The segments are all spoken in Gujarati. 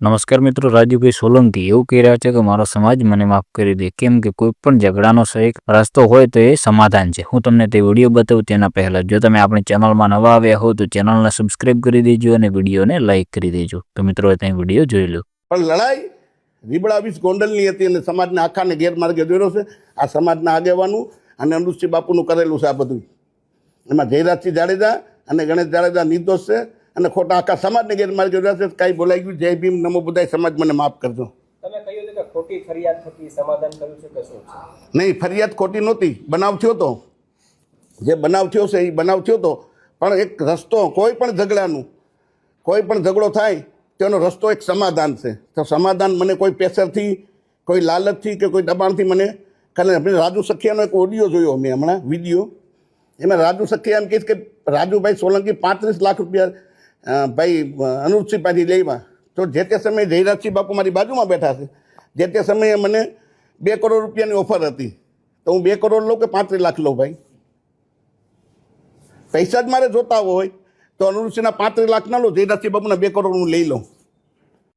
નમસ્કાર મિત્રો, રાજુભાઈ સોલંકી એવું કહી રહ્યા છે કે મારો સમાજ મને માફ કરી દે. કેમ કે કોઈ પણ ઝઘડાનો એક રસ્તો હોય તો એ સમાધાન છે. હું તમને તે વીડિયો બતાવું તેના પહેલાં. જો તમે આપણી ચેનલમાં નવા આવ્યા હો તો ચેનલને સબસ્ક્રાઇબ કરી દેજો અને વિડીયોને લાઇક કરી દેજો. તો મિત્રો ત્યાં વીડિયો જોઈ લો. પણ લડાઈ રીબડા વીસ ગોંડલની હતી અને સમાજના આખાને ગેરમાર્ગે દોર્યો છે. આ સમાજના આગેવાનું અને અનુષ્ઠી બાપુનું કરેલું છે આ બધું. એમાં જયરાજસિંહ જાડેજા અને ગણેશ જાડેજા નિર્દોષ છે. અને ખોટા આખા સમાજને ગેરમાર્ગે છે કાંઈ બોલાઈ ગયું. જય ભીમ નમો બધાય સમાજ મને માફ કરજો. ખોટી ફરિયાદ થકી સમાધાન કર્યું છે કે શું નહીં ફરિયાદ ખોટી નહોતી. બનાવ થયો તો. જે બનાવ થયો છે એ બનાવ થયો તો. પણ એક રસ્તો કોઈ પણ ઝઘડાનું કોઈ પણ ઝઘડો થાય તેનો રસ્તો એક સમાધાન છે. તો સમાધાન મને કોઈ પ્રેશરથી કોઈ લાલચથી કે કોઈ દબાણથી મને ખાલી આપણે રાજુ સખિયાનો એક ઓડિયો જોયો મેં હમણાં વીડિયો. એમાં રાજુ સખિયા એમ કહીશ કે રાજુભાઈ સોલંકી પાંત્રીસ લાખ રૂપિયા ભાઈ અનુપસિંહ પાછી લેવા. તો જે તે સમયે જયરાજસિંહ બાપુ મારી બાજુમાં બેઠા છે, જે તે સમયે મને બે કરોડ રૂપિયાની ઓફર હતી. તો હું બે કરોડ લઉં કે પાંત્રીસ લાખ લઉં ભાઈ? પૈસા જ મારે જોતા હોય, તો અનુરુચિના પાંત્રીસ લાખ ના લો, જયરાજસિંહ બાપુના બે કરોડ હું લઈ લઉં.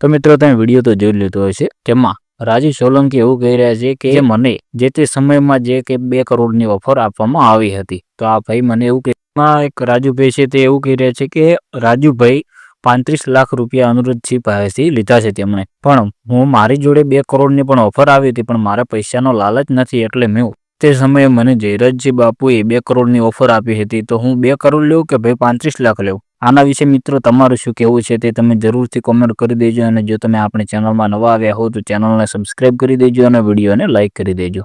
તો મિત્રો, તમે વીડિયો તો જોઈ લીધો હશે તેમાં રાજીવ સોલંકી એવું કહી રહ્યા છે કે મને જે તે સમયમાં જે કે બે કરોડની ઓફર આપવામાં આવી હતી. તો આ ભાઈ મને એવું કે એક રાજુભાઈ છે તે એવું કહી રહ્યા છે કે રાજુભાઈ પાંત્રીસ લાખ રૂપિયા અનુરોધથી પાસેથી લીધા છે તેમણે. પણ હું મારી જોડે બે કરોડની પણ ઓફર આવી હતી, પણ મારા પૈસાનો લાલચ નથી એટલે મેં તે સમયે મને જયરાજજી બાપુએ બે કરોડની ઓફર આપી હતી. તો હું બે કરોડ લેવું કે ભાઈ પાંત્રીસ લાખ લેવું આના વિશે મિત્રો તમારું શું કહેવું છે તે તમે જરૂરથી કોમેન્ટ કરી દેજો અને જો તમે આપણી ચેનલમાં નવા આવ્યા હો તો ચેનલને સબસ્ક્રાઇબ કરી દેજો અને વિડીયોને લાઇક કરી દેજો.